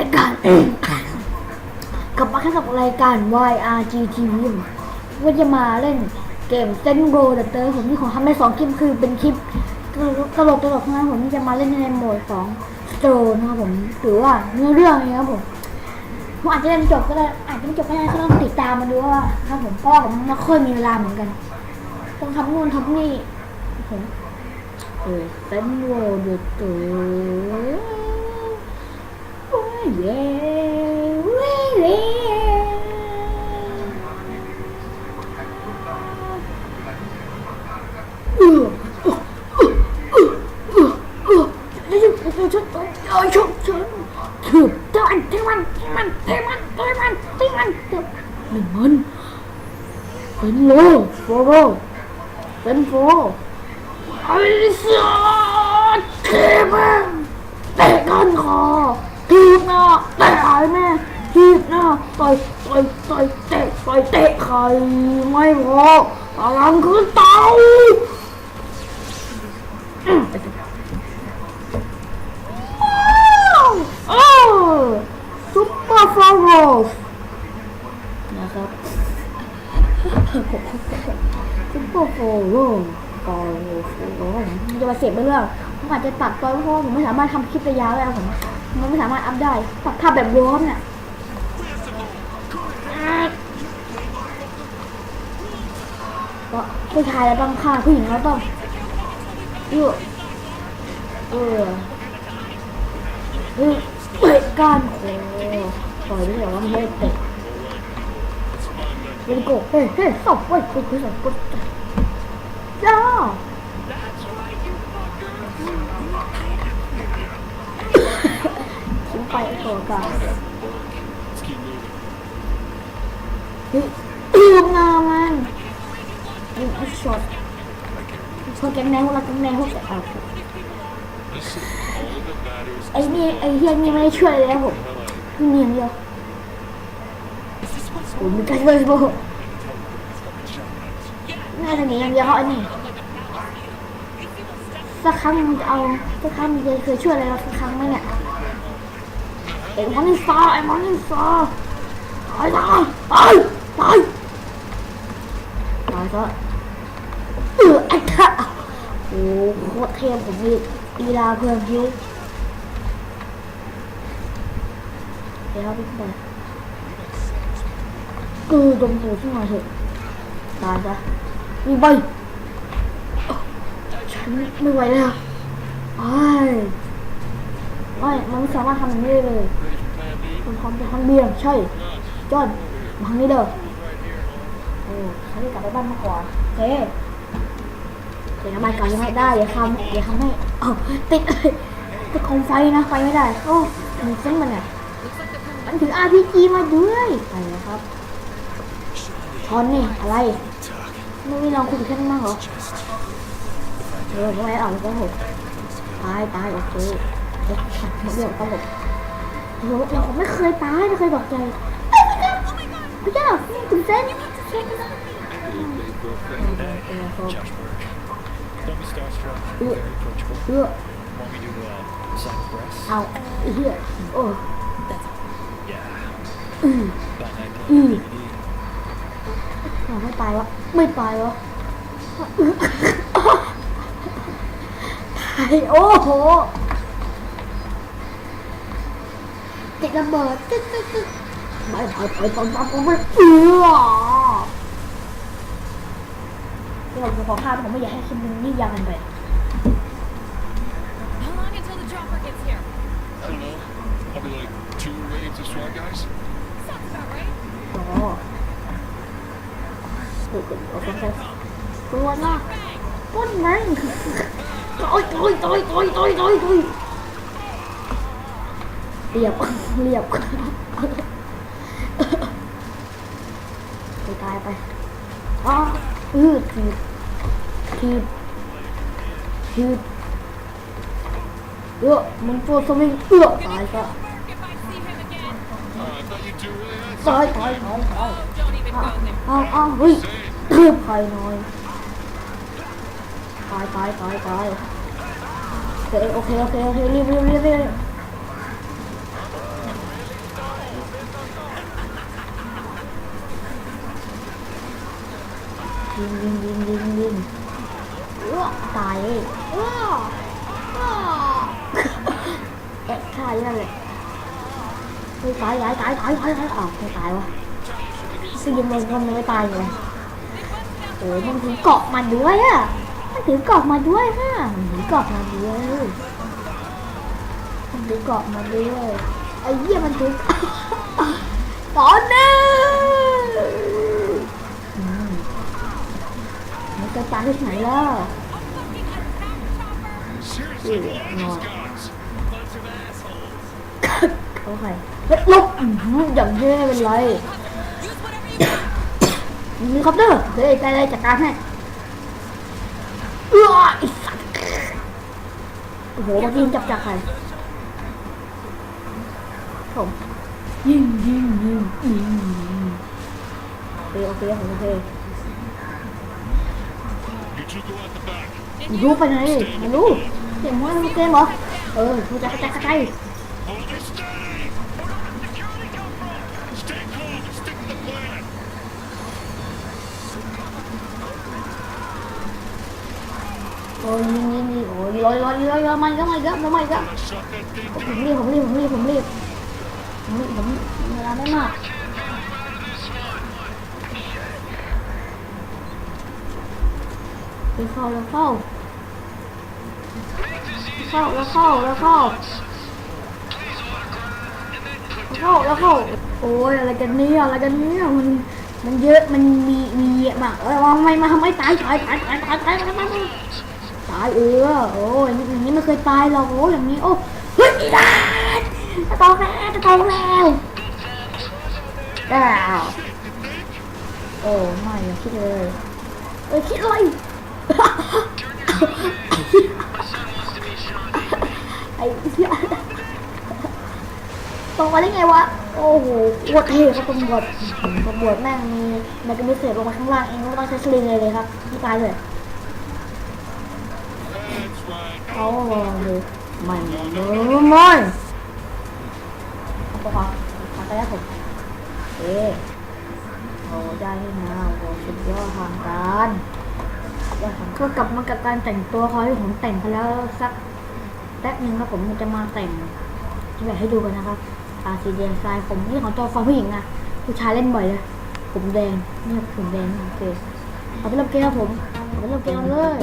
ายการกลับมาแค่กับรายการ YRGTV ว่าจะมาเล่นเกมเซนโรดเตอร์ผมที่ของทำในสองคลิปคือเป็นคลิปตลกตลกๆนะผมที่จะมาเล่นในโหมดของสโตนนะครับผมหรือว่าเนื้อเรื่องนี้ครับผมผมอาจจะเล่นจบก็ได้อาจจะไม่จบก็ได้ก็ต้องติดตามมาดูว่าครับผมเพราะว่าผมไม่ค่อยมีเวลาเหมือนกันต้องทำนู่นทำนี่ผมเออเซนโรดเตอร์โอ้ย เย้เว้เว้เออแล้วยังฉันฉันเออฉันฉันถือเท่าอันที่มันที่มันที่มันที่มันที่มันหนึ่งมันเป็นโลโฟโรเป็นโฟไอ้เสือเทมันเตะกันคอ ทีบหน้าเตะหายแม่ทีบหน้าต่อยต่อยต่อยเตะต่อยเตะใครไม่พอพลังคือเตาโอ้ซุปเปอร์ฟลอร์นะครับซุปเปอร์ฟลอร์ฟลอร์ฟลอร์มันจะมาเสียบไปเรื่อง อาจจะตัดตอนเพราะว่ผมไม่สามารถทำคลิประยะได้ผมมันไม่สามารถอัพได้ตัดภาพแบบร้อนเนี่ยก็ผู้ชายเราต้องฆ่าผู้หญิงเราต้องเออเออเฮ้ยเตะก้านคอปล่อยไม่ได้ว่าไม่เตะเฮ้ยโกเฮ้ยเฮ้ยสอบเว้ยคุณคุณสอบคุ กันเฮ้ยลืมงามันยิงไอ้ช็อตช็อตแกงแนวเราแกงแนวพวกแต่เอาไอ้นี่ไอ้เฮียนี่ไม่ได้ช่วยเลยนะผมมีเนียงเดียวโอ้ยมีการช่วยโบน่าจะหนีอย่างเดียวเขาไอ้นี่สักครั้งมันจะเอาสักครั้งมันจะเคยช่วยอะไรเราสักครั้งไหมเนี่ย ไอ้มอนิซาไอ้มอนิซาตายตายตายตายตายซะเออไอ้ท่าโอ้โคตรเทพผมมีอีลาเพื่อนพิ้วเดี๋ยวพี่ไปกูดมตัวขึ้นมาเถอะตายจ้ะมีใบฉันไม่ไหวแล้วไอ้ ไม่มันไม่สามารถทำอย่างนี้ได้เลยมันพร้อมจะทำเบี่ยงใช่จอนมาทางนี้เด้อโอ้ฉันจะกลับไปบ้านมากกว่าโอเคเดี๋ยวน้ำมันก่อนยังไม่ได้อย่าทำอย่าทำให้เอ้าติดติดคมไฟนะไฟไม่ได้โอ้มันเส้นมันเนี่ยมันถือ RPG มาด้วยอะไรนะครับชอนนี่อะไรไม่มีลองคุยกับแค่นั้นมั้างเหรอเออไม่เอาแล้วก็หกตายตายโอเค เด็กเรื่องตลกโอ้โหเราผมไม่เคยตายไม่เคยบอกใจพระเจ้าถึงเส้นเส้น Don't be starstruck. Ooh. Very approachable. เพื่อเอาไอ้เหี้ยโอ้ยอืม About night Mm. playing DVD. เอาไม่ตายวะไม่ตายวะตายโอ้โห ติดระเบิดตึ๊ดตึ๊ดตึ๊ดไม่ไปไปตอนตอนผมไม่เอือเดี๋ยวผมขอภาพผมไม่อยากให้คิดนึงนี่ยังกันไป How long until the dropper gets here? I don't know. Probably like two waves of SWAT guys. Sounds about right. อ๋อเดี๋ยวเคตัวหน้าต้นแมงต่อยต่อยต่อยต่อยต่อยต่อยต่อย เรียบเรียบไปตายไปอ๋ออือทีทีทีบเออมันตัวสวิงเอื้อตายซะตายตายตายตาย don't even go there. เอาเอาเฮ้ยเรียบใครน่อยตายตายตายตายโอเคโอเคโอเคโอเครีบรีบรีบรีบ ยิงยิงยิงยิงยิงอ้วกตายเลยอ้วกอ้วกเอ๊ะฆ่าอยู่นั่นเลยเฮ้ยตายตายตายตายตายตายอ้าวไม่ตายวะซึ่งยังไงก็ไม่ตายเลยโอ้ยมันถือเกาะมาด้วยอะมันถือเกาะมาด้วยฮะมันถือเกาะมาด้วยมันถือเกาะมาด้วยไอ้เหี้ยมันถือตอนนี้อืมมัน จะตายที่ไหนแล้ว Seriously, Yeah, what are no. these guys? Bunch of assholes. โอเคเฮ้ยลบอื้อหือย่างเท่เป็นไรมีคอปเตอร์เดี๋ยไอ้ใจเลยจัดการให้เอออ้สัตว์โอ้โหเมื่อกี้จับจากใครผมยิงยิงยิงยิงยิงโอเคโอเคผมโอเค รู้ไปไหนไม่รู้เสียงมันเกมเหรอ เออกูจะกระจายกระจาย Hold it steady! Where did the security come from? Stay calm and stick to the plan. โอ้ยยิงยิงยิงโอ้ยลอยลอยลอยลอยมาอีกแล้วมาอีกแล้วมาอีกแล้ว Shut that thing ผมรีบผมรีบผมรีบผมรีบผมรีบผมเวลาไม่มากไป เข้าแล้วเข้าเข้าแล้วเข้าแล้วเข้าเข้าแล้วเข้าโอ้ยอะไรกันเนี่ยอะไรกันเนี่ยมันมันเยอะมันมีมีเยอะมากเออทำไมมาทำไมตายตายตายตายตายตายตายตายตายเออโอ้ยอย่างนี้ไม่เคยตายหรอกโอ้อย่างนี้โอ้เฮ้ยอีดาจะตองแล้วจะตองแล้วแล้วโอ้ไม่อย่าคิดเลยเอ้ยคิดอะไร ไอ้เหี้ยตรงมาได้ไงวะ โอ้โหโคตรเท่ครับตำรวจตำรวจแม่งมีแมกกามิเศษลงมาข้างล่างเองไม่ต้องใช้สลิงเลยเลยครับที่ตายเลยเขาเลยไม่ไม่ไม่ไม่ขอบคุณครับขอบคุณครับผมเอ๊ะโอ้ได้ที่นะโอ้สุดยอดทางการ ก็กลับมากับการแต่งตัวเขาให้ผมแต่งไปแล้วสักแป๊บนึงครับผมจะมาแต่งแบบให้ดูกันนะครับตาสีแดงทรายผมนี่ของตัวฟองผู้หญิงนะผู้ชายเล่นบ่อยเลยผมแดงนี่ผมแดงโอเคเอาไปเริ่มเกมครับผมเอาไปเริ่มเกมกันเลย